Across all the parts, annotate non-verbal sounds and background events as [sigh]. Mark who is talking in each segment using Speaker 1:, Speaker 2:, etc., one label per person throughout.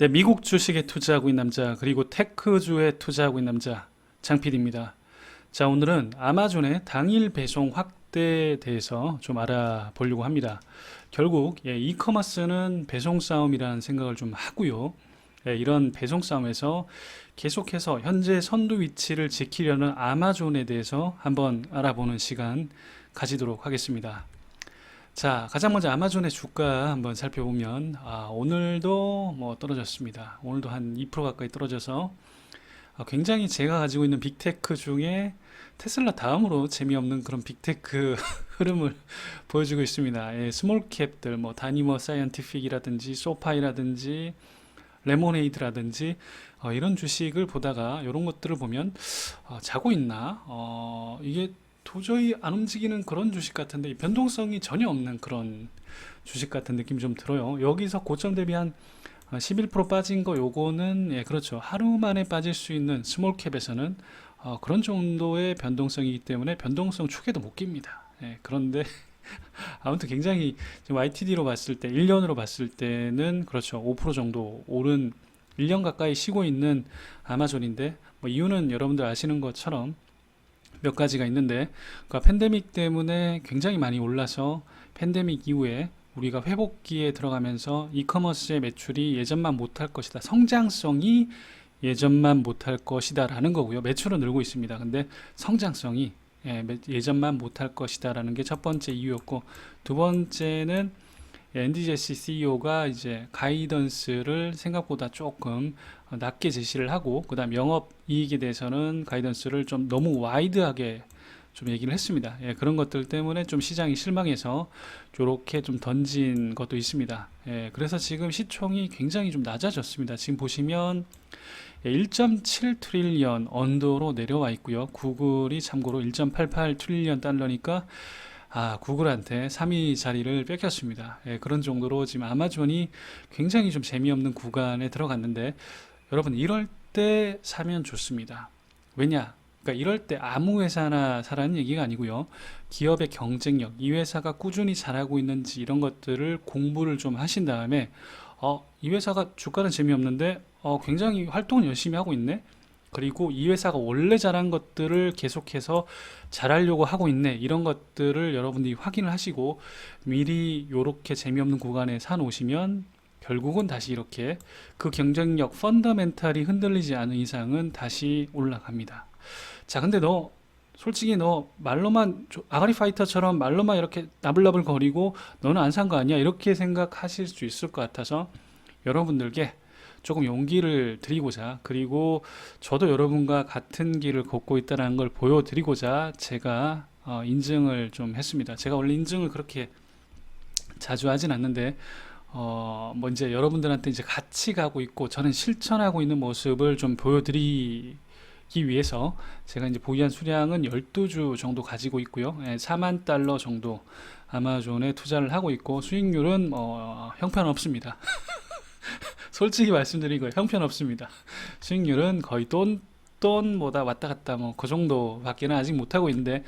Speaker 1: 네, 미국 주식에 투자하고 있는 남자, 그리고 테크주에 투자하고 있는 남자, 장PD입니다. 자, 오늘은 아마존의 당일 배송 확대에 대해서 좀 알아보려고 합니다. 결국, 예, 이커머스는 배송 싸움이라는 생각을 좀 하고요. 예, 이런 배송 싸움에서 계속해서 현재 선두 위치를 지키려는 아마존에 대해서 한번 알아보는 시간 가지도록 하겠습니다. 자, 가장 먼저 아마존의 주가 한번 살펴보면 아, 오늘도 뭐 떨어졌습니다. 오늘도 한 2% 가까이 떨어져서 아, 굉장히 제가 가지고 있는 빅테크 중에 테슬라 다음으로 재미없는 그런 빅테크 [laughs] 흐름을 보여주고 있습니다. 예, 스몰 캡들 뭐 다니머 사이언티픽이라든지 소파이라든지 레모네이드라든지 어, 이런 주식을 보다가 이런 것들을 보면 어, 자고 있나? 어, 이게 도저히 안 움직이는 그런 주식 같은데 변동성이 전혀 없는 그런 주식 같은 느낌이 좀 들어요. 여기서 고점 대비 한 11% 빠진 거 요거는 예, 그렇죠. 하루 만에 빠질 수 있는 스몰 캡에서는 어, 그런 정도의 변동성이기 때문에 변동성 축에도 못 낍니다. 예, 그런데 [laughs] 아무튼 굉장히 지금 YTD로 봤을 때 1년으로 봤을 때는 그렇죠. 5% 정도 오른 1년 가까이 쉬고 있는 아마존인데 뭐 이유는 여러분들 아시는 것처럼 몇 가지가 있는데 그러니까 팬데믹 때문에 굉장히 많이 올라서 팬데믹 이후에 우리가 회복기에 들어가면서 이커머스의 매출이 예전만 못할 것이다. 성장성이 예전만 못할 것이다 라는 거고요. 매출은 늘고 있습니다. 근데 성장성이 예, 매- 예전만 못할 것이다 라는 게 첫 번째 이유였고 두 번째는 NDJC CEO가 이제 가이던스를 생각보다 조금 어, 낮게 제시를 하고 그다음 영업 이익에 대해서는 가이던스를 좀 너무 와이드하게 좀 얘기를 했습니다. 예, 그런 것들 때문에 좀 시장이 실망해서 이렇게 좀 던진 것도 있습니다. 예, 그래서 지금 시총이 굉장히 좀 낮아졌습니다. 지금 보시면 1.7 트릴리언 언더로 내려와 있고요. 구글이 참고로 1.88 트릴리언 달러니까 아, 구글한테 3위 자리를 뺏겼습니다. 예, 그런 정도로 지금 아마존이 굉장히 좀 재미없는 구간에 들어갔는데 여러분 이럴 때 사면 좋습니다. 왜냐? 그러니까 이럴 때 아무 회사나 사라는 얘기가 아니고요. 기업의 경쟁력, 이 회사가 꾸준히 잘하고 있는지 이런 것들을 공부를 좀 하신 다음에 어, 이 회사가 주가는 재미없는데 어, 굉장히 활동을 열심히 하고 있네. 그리고 이 회사가 원래 잘한 것들을 계속해서 잘하려고 하고 있네. 이런 것들을 여러분들이 확인을 하시고 미리 요렇게 재미없는 구간에 사 놓으시면 결국은 다시 이렇게 그 경쟁력 펀더멘탈이 흔들리지 않은 이상은 다시 올라갑니다. 자, 근데 너 솔직히 너 말로만 조- 아가리 파이터처럼 말로만 이렇게 나불나불 거리고 너는 안 산 거 아니야? 이렇게 생각하실 수 있을 것 같아서 여러분들께 조금 용기를 드리고자 그리고 저도 여러분과 같은 길을 걷고 있다는 걸 보여드리고자 제가 어, 인증을 좀 했습니다. 제가 원래 인증을 그렇게 자주 하진 않는데 어, 뭐 이제 여러분들한테 이제 같이 가고 있고 저는 실천하고 있는 모습을 좀 보여드리 기 위해서 제가 이제 보유한 수량은 12주 정도 가지고 있고요. 예, 4만 달러 정도 아마존에 투자를 하고 있고 수익률은 어, 형편없습니다. [laughs] 솔직히 말씀드린 거예요. 형편없습니다. 수익률은 거의 돈 돈보다 왔다 갔다 뭐 그 정도밖에는 아직 못 하고 있는데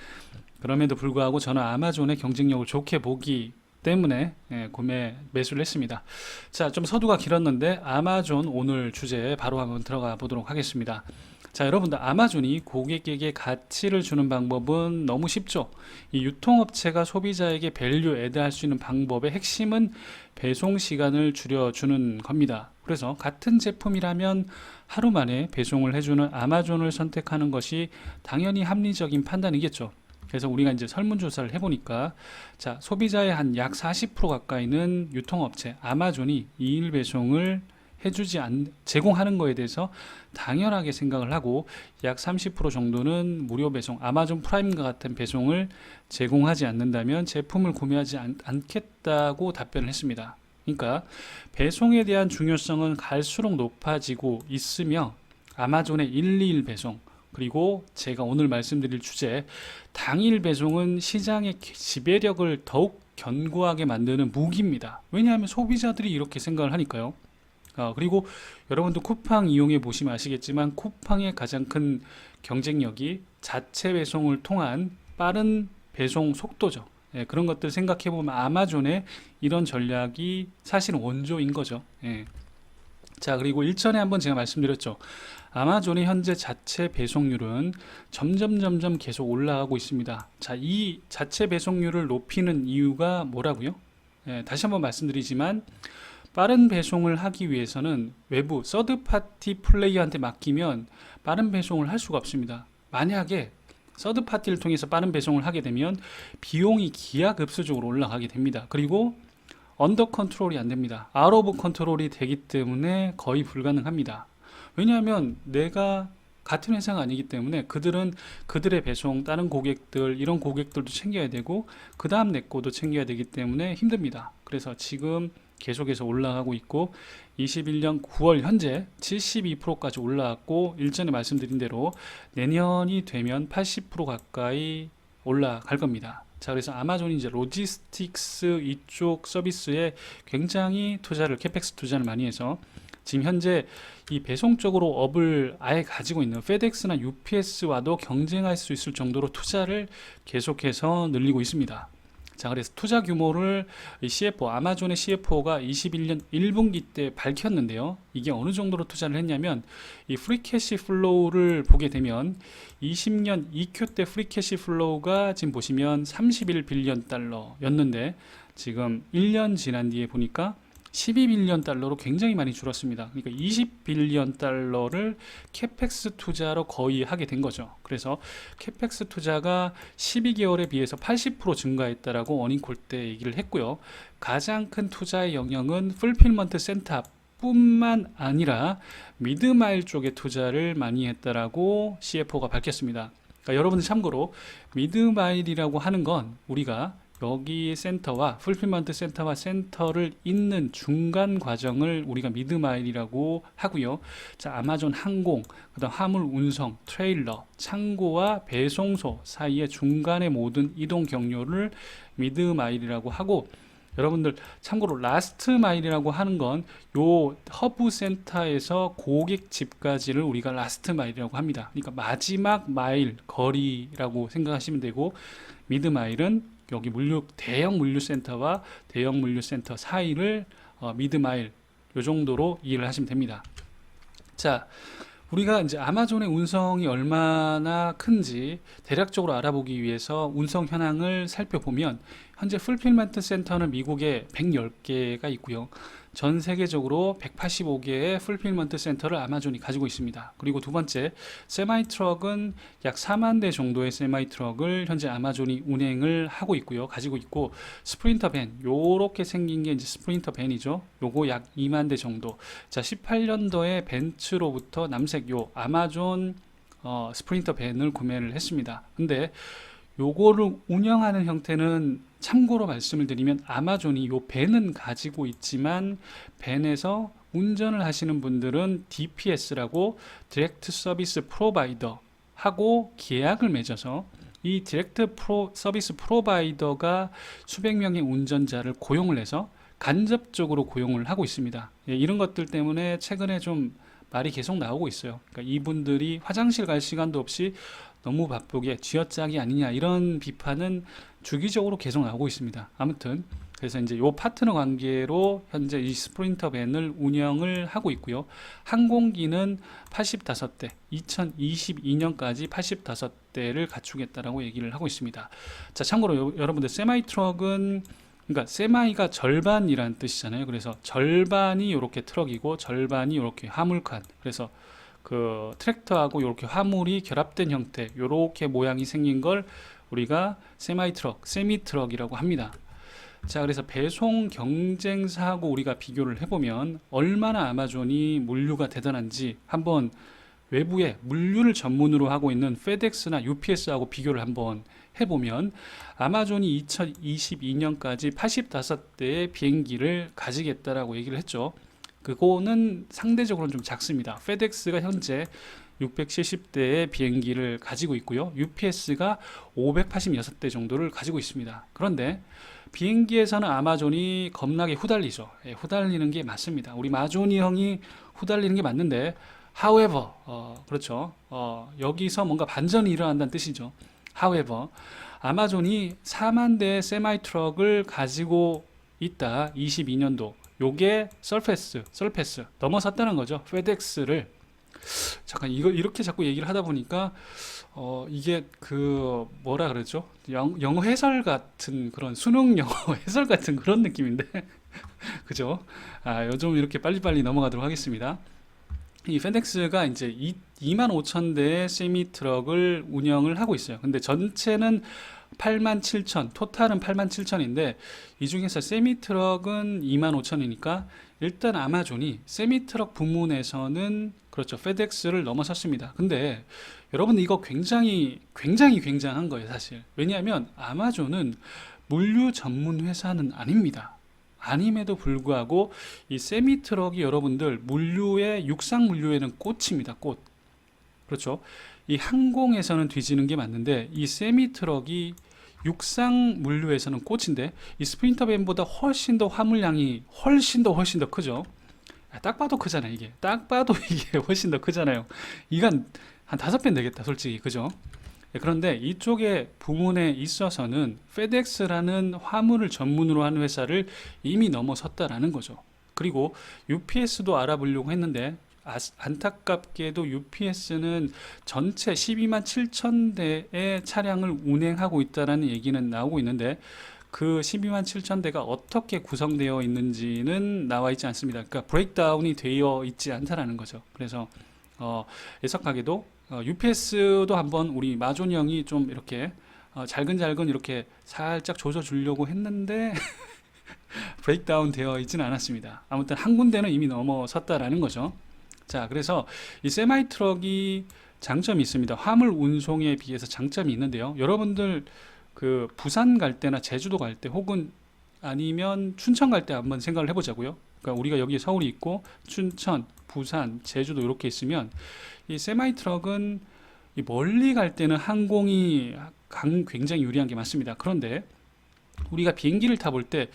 Speaker 1: 그럼에도 불구하고 저는 아마존의 경쟁력을 좋게 보기 때문에 예, 구매 매수를 했습니다. 자, 좀 서두가 길었는데 아마존 오늘 주제에 바로 한번 들어가 보도록 하겠습니다. 자, 여러분들 아마존이 고객에게 가치를 주는 방법은 너무 쉽죠. 이 유통업체가 소비자에게 밸류 애드할 수 있는 방법의 핵심은 배송 시간을 줄여주는 겁니다. 그래서 같은 제품이라면 하루 만에 배송을 해주는 아마존을 선택하는 것이 당연히 합리적인 판단이겠죠. 그래서 우리가 이제 설문조사를 해보니까 자 소비자의 한 약 40% 가까이는 유통업체 아마존이 2일 배송을 해주지 않 제공하는 거에 대해서 당연하게 생각을 하고 약 30% 정도는 무료 배송 아마존 프라임과 같은 배송을 제공하지 않는다면 제품을 구매하지 않, 않겠다고 답변을 했습니다. 그러니까 배송에 대한 중요성은 갈수록 높아지고 있으며 아마존의 1, 2일 배송 그리고 제가 오늘 말씀드릴 주제 당일 배송은 시장의 지배력을 더욱 견고하게 만드는 무기입니다. 왜냐하면 소비자들이 이렇게 생각을 하니까요. 아, 그리고 여러분도 쿠팡 이용해 보시면 아시겠지만 쿠팡의 가장 큰 경쟁력이 자체 배송을 통한 빠른 배송 속도죠. 예, 그런 것들 생각해 보면 아마존의 이런 전략이 사실 원조인 거죠. 예. 자, 그리고 일전에 한번 제가 말씀드렸죠. 아마존의 현재 자체 배송률은 점점 점점 계속 올라가고 있습니다. 자, 이 자체 배송률을 높이는 이유가 뭐라고요? 예, 다시 한번 말씀드리지만 빠른 배송을 하기 위해서는 외부 서드 파티 플레이어한테 맡기면 빠른 배송을 할 수가 없습니다. 만약에 서드 파티를 통해서 빠른 배송을 하게 되면 비용이 기하급수적으로 올라가게 됩니다. 그리고 언더 컨트롤이 안 됩니다. 아웃 오브 컨트롤이 되기 때문에 거의 불가능합니다. 왜냐하면 내가 같은 회사가 아니기 때문에 그들은 그들의 배송, 다른 고객들, 이런 고객들도 챙겨야 되고, 그 다음 내 거도 챙겨야 되기 때문에 힘듭니다. 그래서 지금 계속해서 올라가고 있고, 21년 9월 현재 72%까지 올라왔고, 일전에 말씀드린 대로 내년이 되면 80% 가까이 올라갈 겁니다. 자, 그래서 아마존이 이제 로지스틱스 이쪽 서비스에 굉장히 투자를, 캐펙스 투자를 많이 해서 지금 현재 이 배송 쪽으로 업을 아예 가지고 있는 페덱스나 UPS와도 경쟁할 수 있을 정도로 투자를 계속해서 늘리고 있습니다. 자, 그래서 투자 규모를 이 CFO, 아마존의 CFO가 21년 1분기 때 밝혔는데요. 이게 어느 정도로 투자를 했냐면 이 프리캐시 플로우를 보게 되면 20년 2Q 때 프리캐시 플로우가 지금 보시면 31빌리언 달러였는데 지금 1년 지난 뒤에 보니까 12빌리언 달러로 굉장히 많이 줄었습니다. 그러니까 20빌리언 달러를 캐펙스 투자로 거의 하게 된 거죠. 그래서 캐펙스 투자가 12개월에 비해서 80% 증가했다라고 어닝콜 때 얘기를 했고요. 가장 큰 투자의 영역은 풀필먼트 센터 뿐만 아니라 미드마일 쪽에 투자를 많이 했다라고 CFO가 밝혔습니다. 그러니까 여러분들 참고로 미드마일이라고 하는 건 우리가 여기 센터와 풀필먼트 센터와 센터를 잇는 중간 과정을 우리가 미드마일이라고 하고요. 자, 아마존 항공, 그다음 화물 운송, 트레일러, 창고와 배송소 사이의 중간의 모든 이동 경로를 미드마일이라고 하고 여러분들 참고로 라스트 마일이라고 하는 건 요 허브 센터에서 고객 집까지를 우리가 라스트 마일이라고 합니다. 그러니까 마지막 마일 거리라고 생각하시면 되고 미드 마일은 여기 물류 대형 물류센터와 대형 물류센터 사이를 어, 미드마일 요 정도로 이해를 하시면 됩니다. 자, 우리가 이제 아마존의 운성이 얼마나 큰지 대략적으로 알아보기 위해서 운성 현황을 살펴보면 현재 풀필먼트 센터는 미국에 110개가 있고요. 전 세계적으로 185개의 풀필먼트 센터를 아마존이 가지고 있습니다. 그리고 두 번째, 세마이 트럭은 약 4만 대 정도의 세마이 트럭을 현재 아마존이 운행을 하고 있고요. 가지고 있고 스프린터 밴, 요렇게 생긴 게 이제 스프린터 밴이죠. 요거 약 2만 대 정도. 자, 18년도에 벤츠로부터 남색 요 아마존 어, 스프린터 밴을 구매를 했습니다. 근데 요거를 운영하는 형태는 참고로 말씀을 드리면 아마존이 요 밴은 가지고 있지만 밴에서 운전을 하시는 분들은 DPS라고 디렉트 서비스 프로바이더 하고 계약을 맺어서 이 디렉트 프로 서비스 프로바이더가 수백 명의 운전자를 고용을 해서 간접적으로 고용을 하고 있습니다. 예, 이런 것들 때문에 최근에 좀 말이 계속 나오고 있어요. 그러니까 이분들이 화장실 갈 시간도 없이 너무 바쁘게 쥐어짜기 아니냐 이런 비판은 주기적으로 계속 나오고 있습니다. 아무튼 그래서 이제 요 파트너 관계로 현재 이 스프린터 밴을 운영을 하고 있고요. 항공기는 85대, 2022년까지 85대를 갖추겠다라고 얘기를 하고 있습니다. 자, 참고로 요- 여러분들 세마이 트럭은 그러니까 세마이가 절반이라는 뜻이잖아요. 그래서 절반이 이렇게 트럭이고 절반이 이렇게 화물칸. 그래서 그 트랙터하고 이렇게 화물이 결합된 형태, 이렇게 모양이 생긴 걸 우리가 세마이 트럭, 세미 트럭이라고 합니다. 자, 그래서 배송 경쟁사하고 우리가 비교를 해보면 얼마나 아마존이 물류가 대단한지 한번 외부에 물류를 전문으로 하고 있는 페덱스나 UPS하고 비교를 한번 해보면 아마존이 2022년까지 85대의 비행기를 가지겠다라고 얘기를 했죠. 그거는 상대적으로는 좀 작습니다. 페덱스가 현재 670대의 비행기를 가지고 있고요. UPS가 586대 정도를 가지고 있습니다. 그런데 비행기에서는 아마존이 겁나게 후달리죠. 예, 후달리는 게 맞습니다. 우리 마존이 형이 후달리는 게 맞는데, however, 어, 그렇죠. 어, 여기서 뭔가 반전이 일어난다는 뜻이죠. however, 아마존이 4만 대의 세마이 트럭을 가지고 있다. 22년도. 요게 서페스, 서페스 넘어섰다는 거죠. 페덱스를 잠깐 이거 이렇게 자꾸 얘기를 하다 보니까 어 이게 그 뭐라 그러죠? 영, 영어 해설 같은 그런 수능 [laughs] 영어 해설 같은 그런 느낌인데 [laughs] 그죠? 아, 요즘 이렇게 빨리빨리 넘어가도록 하겠습니다. 이 페덱스가 이제 2, 2만 5천 대의 세미 트럭을 운영을 하고 있어요. 근데 전체는 8만 7천, 토탈은 8만 7천인데 이 중에서 세미 트럭은 2만 5천이니까 일단 아마존이 세미 트럭 부문에서는 그렇죠. 페덱스를 넘어섰습니다. 근데 여러분 이거 굉장히 굉장히 굉장한 거예요, 사실. 왜냐하면 아마존은 물류 전문 회사는 아닙니다. 아님에도 불구하고 이 세미 트럭이 여러분들 물류의 육상 물류에는 꽃입니다. 꽃. 그렇죠. 이 항공에서는 뒤지는 게 맞는데 이 세미 트럭이 육상 물류에서는 꽃인데 이 스프린터 밴보다 훨씬 더 화물량이 훨씬 더 훨씬 더 크죠. 아, 딱 봐도 크잖아요, 이게. 딱 봐도 [laughs] 이게 훨씬 더 크잖아요. 이건 한 다섯 배 되겠다, 솔직히. 그죠? 예, 그런데 이쪽에 부문에 있어서는 페덱스라는 화물을 전문으로 하는 회사를 이미 넘어섰다라는 거죠. 그리고 UPS도 알아보려고 했는데 아, 안타깝게도 UPS는 전체 12만 7천 대의 차량을 운행하고 있다라는 얘기는 나오고 있는데 그 12만 7천 대가 어떻게 구성되어 있는지는 나와 있지 않습니다. 그러니까 브레이크다운이 되어 있지 않다라는 거죠. 그래서 어, 애석하게도 어, UPS도 한번 우리 마존 형이 좀 이렇게 어, 잘근잘근 이렇게 살짝 조져 주려고 했는데 [laughs] 브레이크다운 되어 있지는 않았습니다. 아무튼 한 군데는 이미 넘어섰다라는 거죠. 자, 그래서 이 세마이 트럭이 장점이 있습니다. 화물 운송에 비해서 장점이 있는데요. 여러분들 그 부산 갈 때나 제주도 갈 때 혹은 아니면 춘천 갈 때 한번 생각을 해보자고요. 그러니까 우리가 여기 서울이 있고 춘천, 부산, 제주도 이렇게 있으면 이 세마이 트럭은 이 멀리 갈 때는 항공이 강- 굉장히 유리한 게 맞습니다. 그런데 우리가 비행기를 타볼 때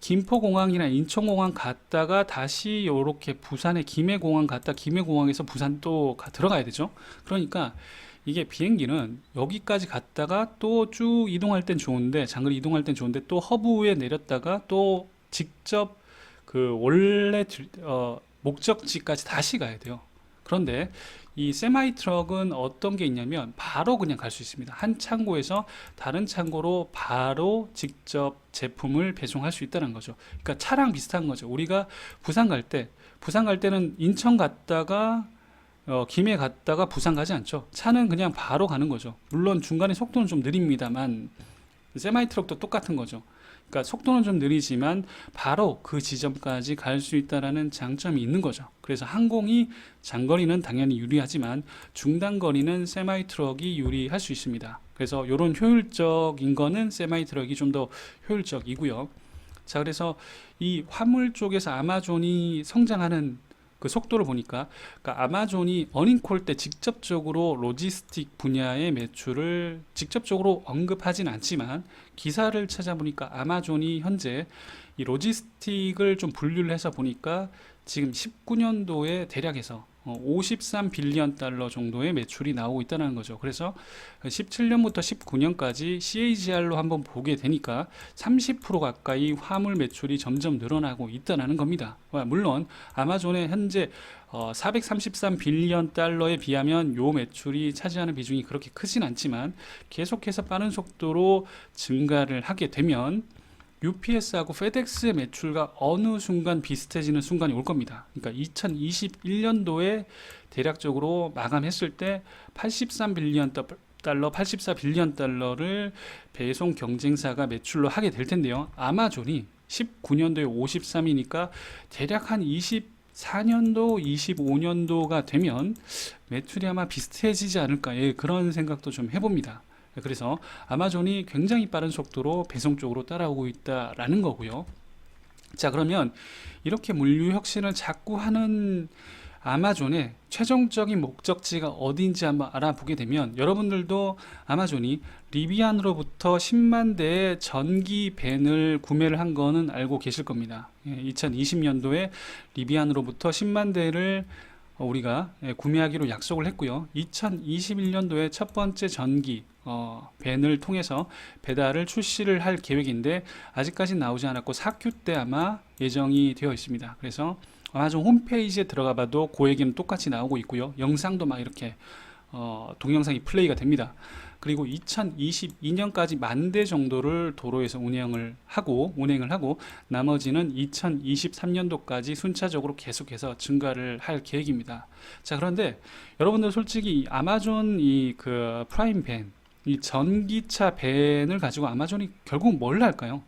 Speaker 1: 김포공항이나 인천공항 갔다가 다시 이렇게 부산의 김해공항 갔다 김해공항에서 부산 또 가- 들어가야 되죠. 그러니까 이게 비행기는 여기까지 갔다가 또 쭉 이동할 땐 좋은데 장거리 이동할 땐 좋은데 또 허브에 내렸다가 또 직접 그 원래 들- 어, 목적지까지 다시 가야 돼요. 그런데 이 세마이 트럭은 어떤 게 있냐면 바로 그냥 갈 수 있습니다. 한 창고에서 다른 창고로 바로 직접 제품을 배송할 수 있다는 거죠. 그러니까 차랑 비슷한 거죠. 우리가 부산 갈 때, 부산 갈 때는 인천 갔다가 어, 김해 갔다가 부산 가지 않죠. 차는 그냥 바로 가는 거죠. 물론 중간에 속도는 좀 느립니다만 세마이 트럭도 똑같은 거죠. 그러니까 속도는 좀 느리지만 바로 그 지점까지 갈 수 있다라는 장점이 있는 거죠. 그래서 항공이 장거리는 당연히 유리하지만 중단거리는 세마이 트럭이 유리할 수 있습니다. 그래서 이런 효율적인 거는 세마이 트럭이 좀 더 효율적이고요. 자, 그래서 이 화물 쪽에서 아마존이 성장하는 그 속도를 보니까 그러니까 아마존이 어닝콜 때 직접적으로 로지스틱 분야의 매출을 직접적으로 언급하진 않지만 기사를 찾아보니까 아마존이 현재 이 로지스틱을 좀 분류를 해서 보니까 지금 19년도에 대략해서 53 빌리언 달러 정도의 매출이 나오고 있다는 거죠. 그래서 17년부터 19년까지 CAGR로 한번 보게 되니까 30% 가까이 화물 매출이 점점 늘어나고 있다는 겁니다. 와, 물론 아마존의 현재 어, 433 빌리언 달러에 비하면 요 매출이 차지하는 비중이 그렇게 크진 않지만 계속해서 빠른 속도로 증가를 하게 되면 UPS하고 페덱스의 매출과 어느 순간 비슷해지는 순간이 올 겁니다. 그러니까 2021년도에 대략적으로 마감했을 때 83 빌리언 더- 달러, 84 빌리언 달러를 배송 경쟁사가 매출로 하게 될 텐데요. 아마존이 19년도에 53이니까 대략 한 24년도, 25년도가 되면 매출이 아마 비슷해지지 않을까. 예, 그런 생각도 좀 해봅니다. 그래서 아마존이 굉장히 빠른 속도로 배송 쪽으로 따라오고 있다라는 거고요. 자, 그러면 이렇게 물류 혁신을 자꾸 하는 아마존의 최종적인 목적지가 어디인지 한번 알아보게 되면 여러분들도 아마존이 리비안으로부터 10만 대의 전기 밴을 구매를 한 거는 알고 계실 겁니다. 2020년도에 리비안으로부터 10만 대를 어, 우리가 예, 구매하기로 약속을 했고요. 2021년도에 첫 번째 전기 어, 밴을 통해서 배달을 출시를 할 계획인데 아직까지 나오지 않았고 4Q 때 아마 예정이 되어 있습니다. 그래서 아마존 홈페이지에 들어가 봐도 그 얘기는 똑같이 나오고 있고요. 영상도 막 이렇게 어, 동영상이 플레이가 됩니다. 그리고 2022년까지 만 대 정도를 도로에서 운행을 하고 운행을 하고 나머지는 2023년도까지 순차적으로 계속해서 증가를 할 계획입니다. 자, 그런데 여러분들 솔직히 이 아마존 이 그 프라임 밴, 이 전기차 밴을 가지고 아마존이 결국 뭘 할까요?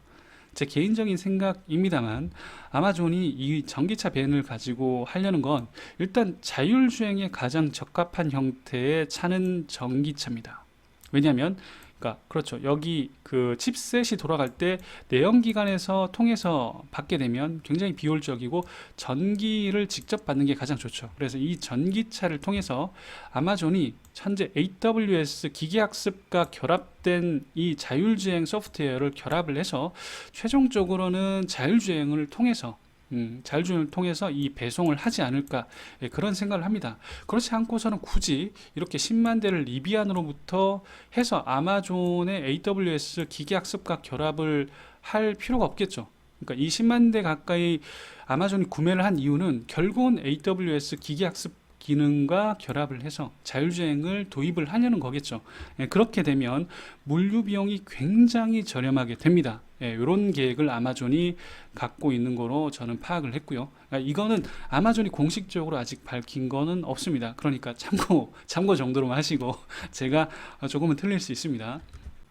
Speaker 1: 제 개인적인 생각입니다만 아마존이 이 전기차 밴을 가지고 하려는 건 일단 자율주행에 가장 적합한 형태의 차는 전기차입니다. 왜냐하면 그러니까 그렇죠. 여기 그 칩셋이 돌아갈 때 내연 기관에서 통해서 받게 되면 굉장히 비효율적이고 전기를 직접 받는 게 가장 좋죠. 그래서 이 전기차를 통해서 아마존이 현재 AWS 기계학습과 결합된 이 자율주행 소프트웨어를 결합을 해서 최종적으로는 자율주행을 통해서 음, 자율주행을 통해서 이 배송을 하지 않을까 예, 그런 생각을 합니다. 그렇지 않고서는 굳이 이렇게 10만 대를 리비안으로부터 해서 아마존의 AWS 기계학습과 결합을 할 필요가 없겠죠. 그러니까 이 10만 대 가까이 아마존이 구매를 한 이유는 결국은 AWS 기계학습 기능과 결합을 해서 자율주행을 도입을 하려는 거겠죠. 예, 그렇게 되면 물류 비용이 굉장히 저렴하게 됩니다. 예, 이런 계획을 아마존이 갖고 있는 거로 저는 파악을 했고요. 그러니까 이거는 아마존이 공식적으로 아직 밝힌 거는 없습니다. 그러니까 참고 참고 정도로만 하시고 [laughs] 제가 조금은 틀릴 수 있습니다.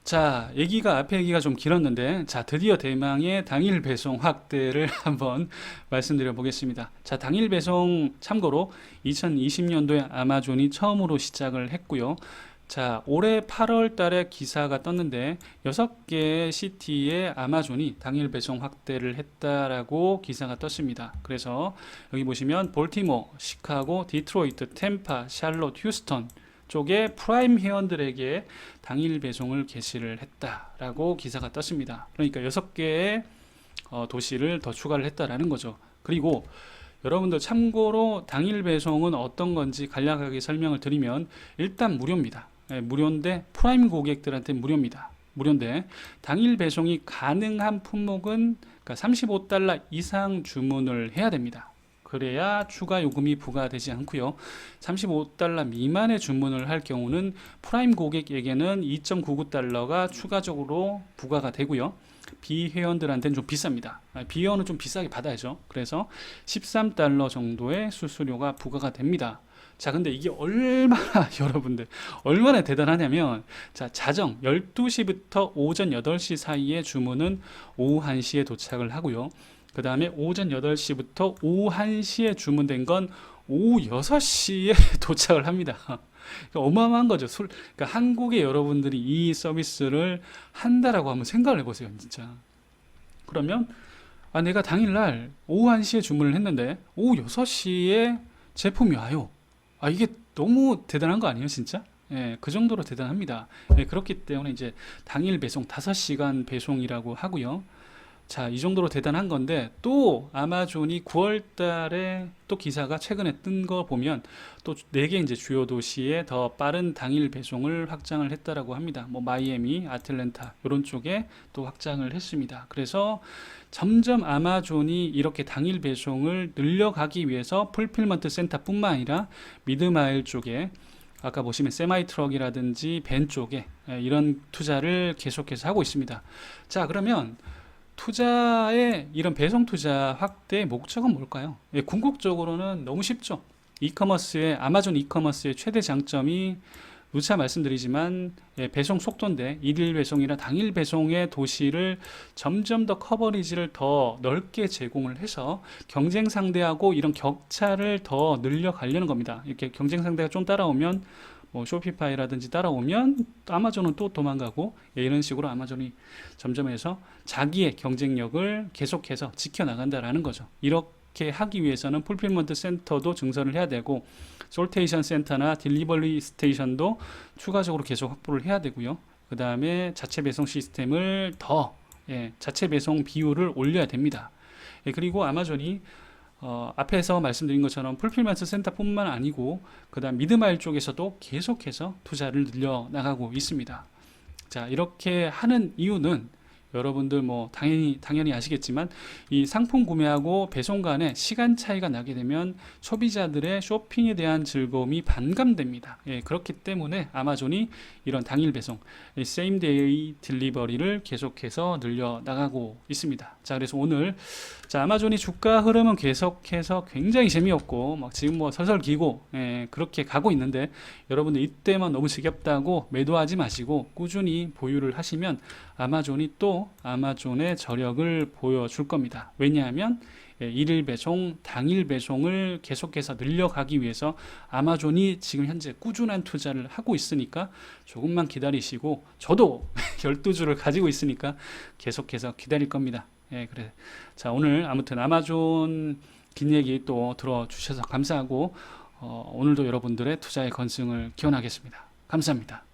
Speaker 1: 자, 얘기가 앞에 얘기가 좀 길었는데 자, 드디어 대망의 당일 배송 확대를 [laughs] 한번 말씀드려 보겠습니다. 자, 당일 배송 참고로 2020년도에 아마존이 처음으로 시작을 했고요. 자, 올해 8월 달에 기사가 떴는데 6개의 시티에 아마존이 당일 배송 확대를 했다라고 기사가 떴습니다. 그래서 여기 보시면 볼티모, 시카고, 디트로이트, 템파, 샬롯, 휴스턴 쪽에 프라임 회원들에게 당일 배송을 개시를 했다라고 기사가 떴습니다. 그러니까 6개의 어, 도시를 더 추가를 했다라는 거죠. 그리고 여러분들 참고로 당일 배송은 어떤 건지 간략하게 설명을 드리면 일단 무료입니다. 예, 무료인데 프라임 고객들한테 무료입니다. 무료인데 당일 배송이 가능한 품목은 그러니까 35달러 이상 주문을 해야 됩니다. 그래야 추가 요금이 부과되지 않고요. 35달러 미만의 주문을 할 경우는 프라임 고객에게는 2.99달러가 추가적으로 부과가 되고요. 비회원들한테는 좀 비쌉니다. 아, 비회원은 좀 비싸게 받아야죠. 그래서 13달러 정도의 수수료가 부과가 됩니다. 자, 근데 이게 얼마나 [laughs] 여러분들 얼마나 대단하냐면 자, 자정 12시부터 오전 8시 사이에 주문은 오후 1시에 도착을 하고요. 그 다음에 오전 8시부터 오후 1시에 주문된 건 오후 6시에 [laughs] 도착을 합니다. 그러니까 어마어마한 거죠. 술, 그러니까 한국의 여러분들이 이 서비스를 한다라고 한번 생각을 해보세요. 진짜. 그러면 아, 내가 당일날 오후 1시에 주문을 했는데 오후 6시에 제품이 와요. 아, 이게 너무 대단한 거 아니에요, 진짜? 예, 그 정도로 대단합니다. 예, 그렇기 때문에 이제 당일 배송 5시간 배송이라고 하고요. 자, 이 정도로 대단한 건데 또 아마존이 9월 달에 또 기사가 최근에 뜬 거 보면 또 네 개 이제 주요 도시에 더 빠른 당일 배송을 확장을 했다라고 합니다. 뭐 마이애미, 아틀랜타 이런 쪽에 또 확장을 했습니다. 그래서 점점 아마존이 이렇게 당일 배송을 늘려가기 위해서 풀필먼트 센터뿐만 아니라 미드마일 쪽에 아까 보시면 세마이 트럭이라든지 벤 쪽에 예, 이런 투자를 계속해서 하고 있습니다. 자, 그러면 투자의 이런 배송 투자 확대의 목적은 뭘까요? 예, 궁극적으로는 너무 쉽죠. 이커머스의 아마존 이커머스의 최대 장점이 누차 말씀드리지만 예, 배송 속도인데 일일 배송이나 당일 배송의 도시를 점점 더 커버리지를 더 넓게 제공을 해서 경쟁 상대하고 이런 격차를 더 늘려가려는 겁니다. 이렇게 경쟁 상대가 좀 따라오면 뭐 쇼피파이라든지 따라오면 또 아마존은 또 도망가고 예, 이런 식으로 아마존이 점점 해서 자기의 경쟁력을 계속해서 지켜나간다라는 거죠. 이렇게 하기 위해서는 풀필먼트 센터도 증설을 해야 되고 솔테이션 센터나 딜리버리 스테이션도 추가적으로 계속 확보를 해야 되고요. 그 다음에 자체 배송 시스템을 더 예, 자체 배송 비율을 올려야 됩니다. 예, 그리고 아마존이 어, 앞에서 말씀드린 것처럼 풀필먼트 센터뿐만 아니고 그다음 미드마일 쪽에서도 계속해서 투자를 늘려 나가고 있습니다. 자 이렇게 하는 이유는 여러분들 뭐 당연히 당연히 아시겠지만 이 상품 구매하고 배송 간에 시간 차이가 나게 되면 소비자들의 쇼핑에 대한 즐거움이 반감됩니다. 예, 그렇기 때문에 아마존이 이런 당일 배송, 세임 데이 딜리버리를 계속해서 늘려 나가고 있습니다. 자, 그래서 오늘 자, 아마존이 주가 흐름은 계속해서 굉장히 재미없고 막 지금 뭐 설설 기고 예, 그렇게 가고 있는데 여러분들 이때만 너무 지겹다고 매도하지 마시고 꾸준히 보유를 하시면 아마존이 또 아마존의 저력을 보여줄 겁니다. 왜냐하면 예, 일일 배송, 당일 배송을 계속해서 늘려가기 위해서 아마존이 지금 현재 꾸준한 투자를 하고 있으니까 조금만 기다리시고 저도 [laughs] 12주를 가지고 있으니까 계속해서 기다릴 겁니다. 예, 그래. 자, 오늘 아무튼 아마존 긴 얘기 또 들어주셔서 감사하고 어, 오늘도 여러분들의 투자의 건승을 기원하겠습니다. 감사합니다.